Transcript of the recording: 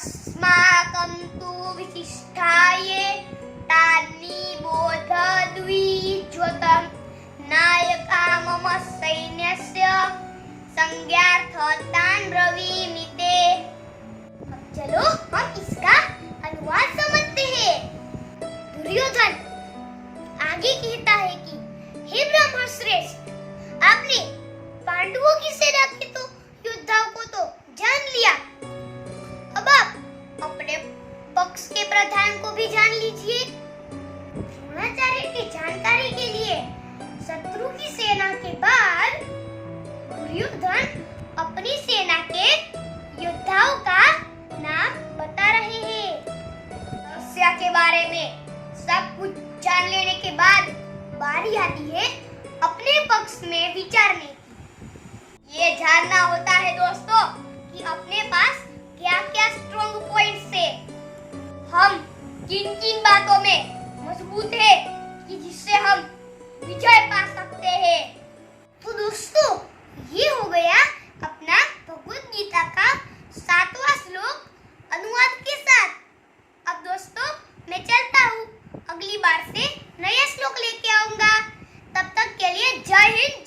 अस्माकं तु विशिष्टाये तानि बोधद्विज्योतं नायका मम सैन्यस्य संज्ञार्थतान् ब्रवीमि ते। चलो, हम इसका अनुवाद समझते हैं। दुर्योधन आगे कहता है कि, हे ब्रह्म श्रेष्ठ आपने पांडवों की सेना के तो योद्धाओं को तो जान लिया। प्रधान को भी जान लीजिए। द्रोणाचार्य की जानकारी के लिए शत्रु की सेना के बाद दुर्योधन अपनी सेना के योद्धाओं का नाम बता रहे हैं। समस्या के बारे में सब कुछ जान लेने के बाद बारी आती है अपने पक्ष में विचारने की। ये जानना होता है दोस्तों किन किन बातों में मज़बूत है कि जिससे हम विजय पा सकते हैं? तो दोस्तों, ये हो गया अपना भगवत गीता का सातवां श्लोक अनुवाद के साथ। अब दोस्तों, मैं चलता हूँ। अगली बार से नया श्लोक लेके आऊँगा। तब तक के लिए जय हिंद।